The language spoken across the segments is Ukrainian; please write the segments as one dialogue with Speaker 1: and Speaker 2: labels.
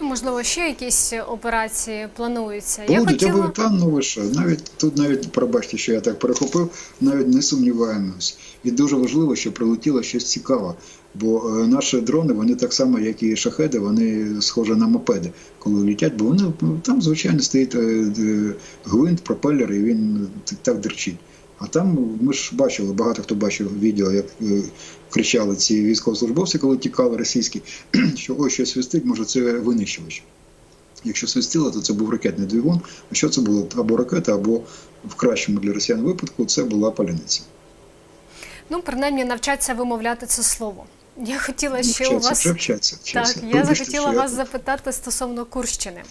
Speaker 1: Можливо, ще якісь операції плануються. Я
Speaker 2: Будуть
Speaker 1: хотіла...
Speaker 2: або та ну ви що, навіть тут навіть пробачте, що я так перехопив, навіть не сумніваємось. І дуже важливо, що прилетіло щось цікаве. Бо е, наші дрони, вони так само, як і шахеди, вони схожі на мопеди, коли літять, бо вони ну, там, звичайно, стоїть е, е, гвинт, пропелер, і він так дерчить. А там ми ж бачили, багато хто бачив відео, як е, кричали ці військовослужбовці, коли тікали російські, що ось щось свистить, може це винищувач. Якщо свистіло, то це був ракетний двигун. А що це було? Або ракета, або в кращому для росіян випадку це була паляниця.
Speaker 1: Ну, принаймні, навчаться вимовляти це слово. Я хотіла ще
Speaker 2: Вчаться,
Speaker 1: у вас
Speaker 2: вчаться, вчаться.
Speaker 1: Так, я захотіла вас запитати стосовно Курщини.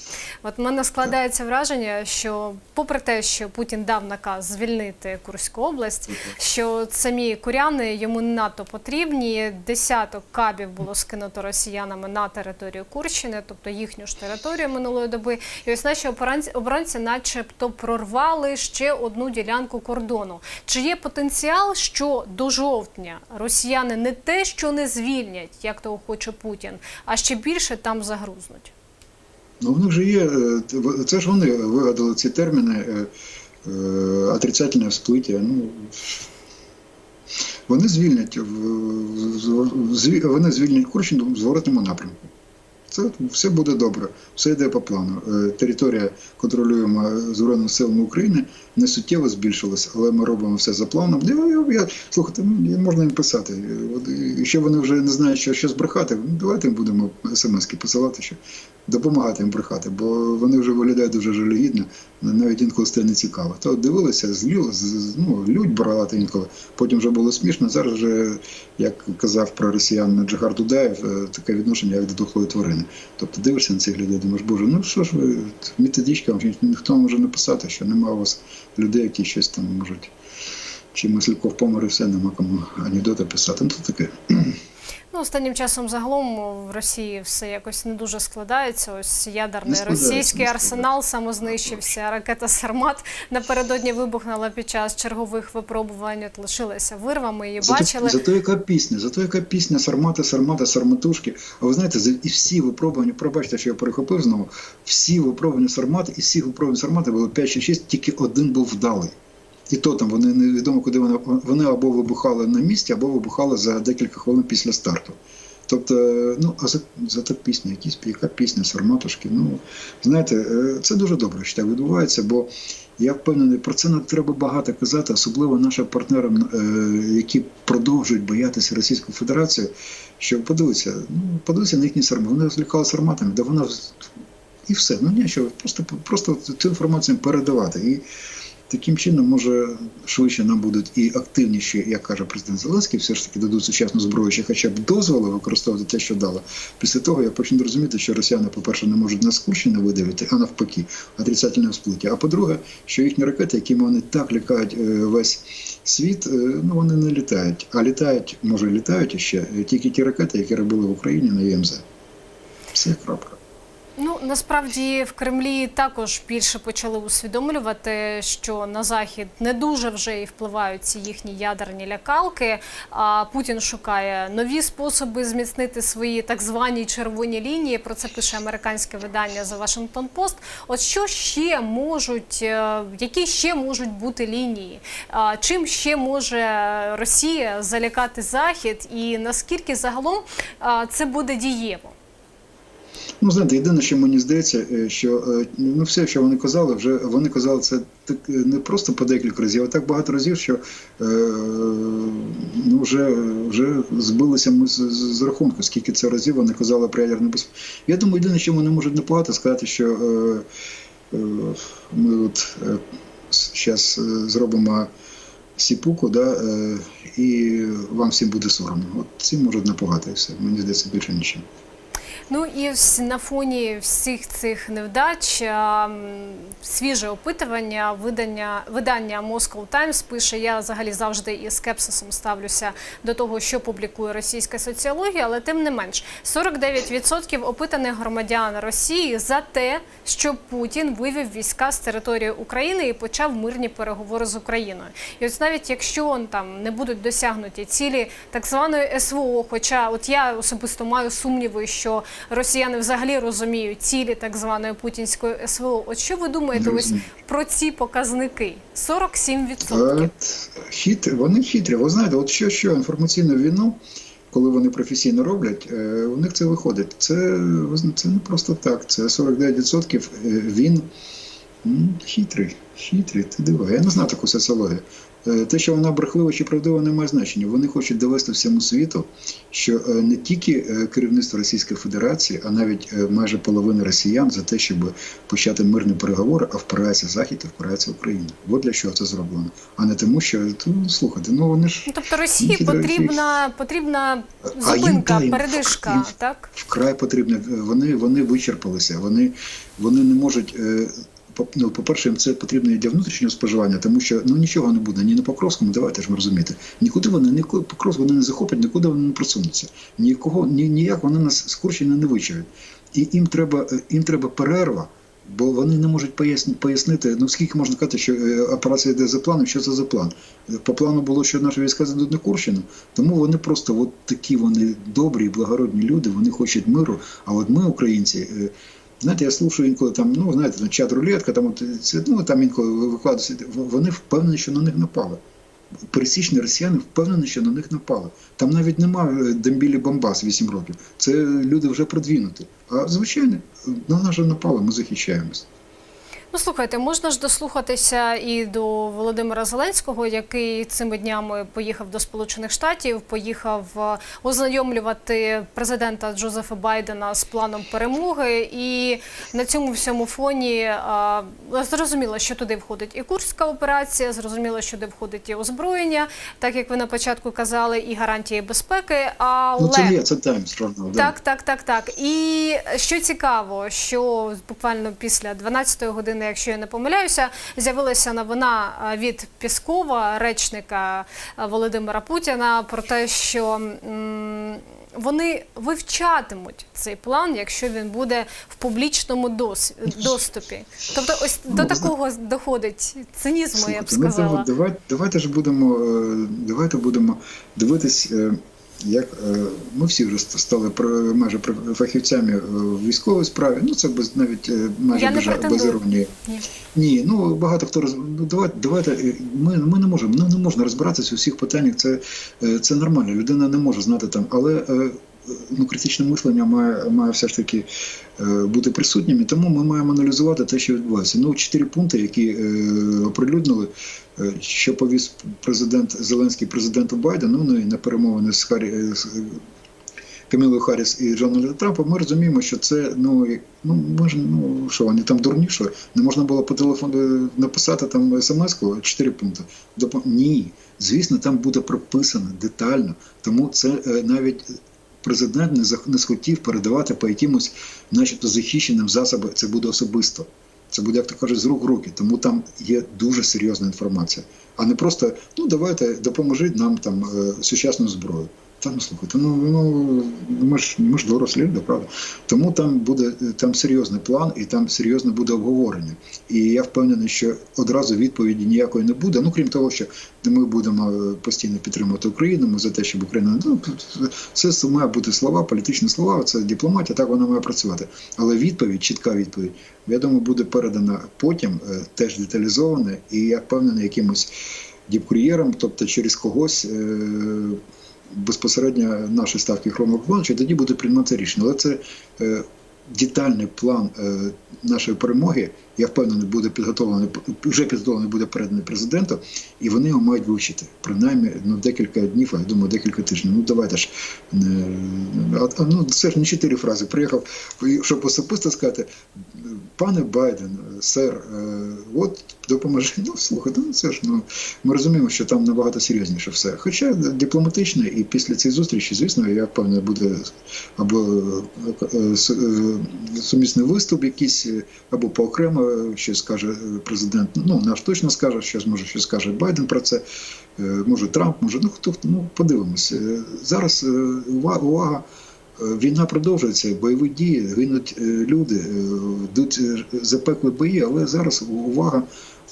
Speaker 1: От в мене складається враження, що, попри те, що Путін дав наказ звільнити Курську область, що самі куряни йому не надто потрібні. Десяток кабів було скинуто росіянами на територію Курщини, тобто їхню ж територію минулої доби. І ось наші оборонці, начебто прорвали ще одну ділянку кордону. Чи є потенціал, що до жовтня росіяни не те, що не звільнять, як того хоче Путін, а ще більше там загрузнуть?
Speaker 2: Ну, в них же є, е, це ж вони вигадали ці терміни е, е, отрицательне всплиття. Ну, вони звільнять, вони звільнять Курщину в зворотному напрямку. Це все буде добре, все йде по плану. Е, Територія контролюємо Збройними силами України не суттєво збільшилась, але ми робимо все за планом. Я, я, слухайте, ну, можна їм писати. Е, Якщо вони вже не знають, що, що збрехати, ну, давайте їм будемо смски посилати, що допомагати їм брехати, бо вони вже виглядають дуже жалюгідно, навіть інколи стає не цікаво. То дивилися, зліли, з- з- ну, лють брати інколи, потім вже було смішно. Зараз вже, як казав про росіян Джигар Дудаєв, е, таке відношення як до дохлої тварини. Тобто дивишся на цих людей, думаєш, боже, ну що ж ви, методичка, ніхто може написати, що нема у вас людей, які щось там можуть. Чи Масляков помер і все, нема кому анекдоти писати. Ну, то таке.
Speaker 1: Ну, останнім часом загалом в Росії все якось не дуже складається. Ось ядерний російський арсенал самознищився. Ракета Сармат напередодні вибухнула під час чергових випробувань. От лишилася вирвами. Її
Speaker 2: Зато,
Speaker 1: бачили.
Speaker 2: зато яка пісня, зато яка пісня Сармата, Сармата, Сарматушки. А ви знаєте, і всі випробування, пробачте, що я перехопив знову, всі випробування Сармати, і всіх випробувань Сармати було 5 чи 6, тільки один був вдалий. І то там вони невідомо, куди вони, вони або вибухали на місці, або вибухали за декілька хвилин після старту. Тобто, ну, а за, за та пісня, якісь, яка пісня, Сарматушки. Ну, знаєте, е, це дуже добре, що так відбувається, бо я впевнений, про це не треба багато казати, особливо нашим партнерам, е, які продовжують боятися Російської Федерації, що подивіться, ну, подивіться на їхні сармати. Вони злякали сарматами, де вона і все. Ну нічого, просто, просто цю інформацію передавати. І таким чином, може, швидше нам будуть і активніші, як каже президент Зеленський, все ж таки дадуть сучасну зброю, чи хоча б дозволи використовувати те, що дало. Після того я почну розуміти, що росіяни, по-перше, не можуть нас Курщини видавити, а навпаки, отрицательне всплиття. А по-друге, що їхні ракети, якими вони так лякають е, весь світ, е, ну вони не літають. А літають, може, літають іще тільки ті ракети, які робили в Україні на ЄМЗ. Все крапка.
Speaker 1: Ну насправді в Кремлі також більше почали усвідомлювати, що на захід не дуже вже і впливають ці їхні ядерні лякалки. А Путін шукає нові способи зміцнити свої так звані червоні лінії. Про це пише американське видання The Washington Post. От що ще можуть, е, які ще можуть бути лінії? Чим ще може Росія залякати захід, і наскільки загалом це буде дієво?
Speaker 2: Ну, знаєте, єдине, що мені здається, е, що е, ну все, що вони казали, вже вони казали це так е, не просто по декілька разів, а так багато разів, що е, ну, вже, вже збилися ми з, з, з рахунку, скільки це разів вони казали про ядерну безпеку. Я думаю, єдине, що вони можуть наплати, сказати, що е, е, ми от е, зараз зробимо сіпуку, да, е, і вам всім буде соромно. От цим можуть напугати і все. Мені здається, більше нічим.
Speaker 1: Ну і на фоні всіх цих невдач свіже опитування видання видання Moscow Times пише: я взагалі завжди із скепсисом ставлюся до того, що публікує російська соціологія, але тим не менш 49% опитаних громадян Росії за те, що Путін вивів війська з території України і почав мирні переговори з Україною. І ось навіть якщо он, там не будуть досягнуті цілі так званої СВО, хоча от я особисто маю сумніви, що росіяни взагалі розуміють цілі так званої путінської СВО. От що ви думаєте ось про ці показники? 47%.
Speaker 2: Е, Хитрі, вони хитрі. Ви знаєте, от що, що інформаційну війну, коли вони професійно роблять, е, у них це виходить. Це, це не просто так. Це 49% е, він хитрий. Хитрий, ти диви. Я не знаю таку соціологію. Е, Те, що вона брехлива чи правдива, не має значення. Вони хочуть довести всьому світу, що е, не тільки е, керівництво Російської Федерації, а навіть майже половина росіян за те, щоб почати мирні переговори, а впирається Захід, і впирається Україна. От для чого це зроблено. А не тому, що ну, слухайте, ну вони ж
Speaker 1: Ну, Тобто Росії потрібна, потрібна зупинка, передишка,
Speaker 2: їм
Speaker 1: так?
Speaker 2: вкрай потрібно. Е, Вони, вони вичерпалися. Вони, вони не можуть. Ну, по-перше, їм це потрібно і для внутрішнього споживання, тому що ну нічого не буде ні на Покровському, давайте ж ми розуміти. Нікуди вони нікуди Покровськ вони не захоплять, нікуди вони не просунуться. Нікого ні, ніяк вони нас Курщини не вичають. І їм треба, е, їм треба перерва. Бо вони не можуть пояснити, ну скільки можна казати, що е, операція йде за планом, що це за план. По плану було, що наші війська зайдуть на Курщину, тому вони просто от такі вони добрі і благородні люди, вони хочуть миру. А от ми, українці, е, знаєте, я слушаю інколи там, ну знаєте, чат рулетка, там от ну там інколи викладаються, вони впевнені, що на них напали. Пересічні росіяни впевнені, що на них напали. Там навіть немає дембілі Бомбас 8 років. Це люди вже продвинуті. А звичайно, на нас же напали, ми захищаємось.
Speaker 1: Ну слухайте, можна ж дослухатися і до Володимира Зеленського, який цими днями поїхав до Сполучених Штатів, поїхав е, ознайомлювати президента Джозефа Байдена з планом перемоги. І на цьому всьому фоні е, зрозуміло, що туди входить і Курська операція, зрозуміло, що туди входить і озброєння, так як ви на початку казали, і гарантії безпеки. Але
Speaker 2: Ну це є, це Таймс, правда. да.
Speaker 1: так, так, так, так. І що цікаво, що буквально після 12-ї години, якщо я не помиляюся, з'явилася новина від Піскова, речника Володимира Путіна, про те, що вони вивчатимуть цей план, якщо він буде в публічному доступі. Тобто, ось до
Speaker 2: Ну,
Speaker 1: такого доходить цинізму, я б
Speaker 2: ну,
Speaker 1: сказала.
Speaker 2: давайте, ж будемо, е, давайте будемо дивитись, е, як е, ми всі вже стали майже фахівцями е, в військовій справі. Ну це без навіть е, майже без, без іронії.
Speaker 1: Ні.
Speaker 2: Ні, ну багато хто роз... ну, давайте, давайте ми, ми не можемо, ну, не можна розбиратися у всіх питаннях. Це, це нормально. Людина не може знати там, але ну, критичне мислення має, має все ж таки е, бути присутнім, і тому ми маємо аналізувати те, що відбувається. Ну, чотири пункти, які е, оприлюднили, е, що повіз президент Зеленський президенту Байдену, ну і на перемовини з Харі. з, Камілою Харріс і Дональда Трампа, ми розуміємо, що це ну ну ми ж ну що вони там дурні, що не можна було по телефону написати там смс-ку 4 пункти. Ні, звісно, там буде прописано детально. Тому це навіть президент не не схотів передавати по якимось, начебто, захищеним засобам. Це буде особисто. Це буде, як то кажуть, з рук в руки. Тому там є дуже серйозна інформація. А не просто ну давайте допоможіть нам там е, сучасну зброю. Та ну слухайте, ну ну ми ж ми ж дорослі люди, правда. Тому там буде там серйозний план і там серйозне буде обговорення. І я впевнений, що одразу відповіді ніякої не буде. Ну крім того, що ми будемо е, постійно підтримувати Україну. Ми за те, щоб Україна ну це, має бути слова, політичні слова, це дипломатія, так вона має працювати. Але відповідь, чітка відповідь, я думаю, буде передана потім, е, теж деталізована, і я впевнений, якимось діпкур'єром, тобто через когось. е, Безпосередньо наші ставки Хромоклончі, тоді буде приймати рішення. Але це е, детальний план е, нашої перемоги. Я впевнений, буде підготовлений вже підготовлений буде переданий президенту, і вони його мають вивчити. Принаймні ну, декілька днів, а я думаю, декілька тижнів. Ну давайте ж не а, ну це ж не чотири фрази. Приїхав, щоб особисто сказати, пане Байден, сер, е, от допоможи. Ну слухайте, ну це ж ну ми розуміємо, що там набагато серйозніше все. Хоча дипломатично, і після цієї зустрічі, звісно, я впевнений, буде або е, е, е, сумісний виступ, якийсь, е, або по окремо щось скаже президент. Ну наш точно скаже, щось може щось скаже Байден про це. е, Може Трамп, може, ну хто ну подивимось. Е, Зараз е, увага, увага. Е, Війна продовжується, бойові дії, гинуть е, люди, е, йдуть е, запекли бої, але зараз увага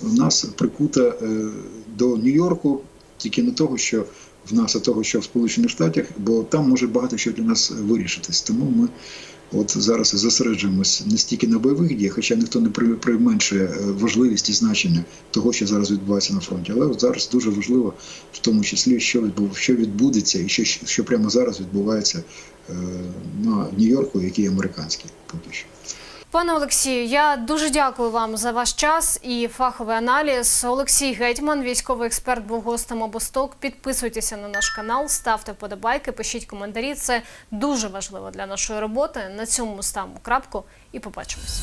Speaker 2: в нас прикута е, до Нью-Йорку, тільки не того, що в нас, а того, що в Сполучених Штатах, бо там може багато що для нас вирішитись. Тому ми От зараз зосереджуємось не стільки на бойових діях, хоча ніхто не при- применшує е, важливість і значення того, що зараз відбувається на фронті. Але от зараз дуже важливо, в тому числі, що відбув, що відбудеться, і що, що прямо зараз відбувається е, на Нью-Йорку, який американський поки що.
Speaker 1: Пане Олексію, я дуже дякую вам за ваш час і фаховий аналіз. Олексій Гетьман, військовий експерт, був гостем обосток. Підписуйтеся на наш канал, ставте вподобайки, пишіть коментарі. Це дуже важливо для нашої роботи. На цьому ставимо крапку і побачимось.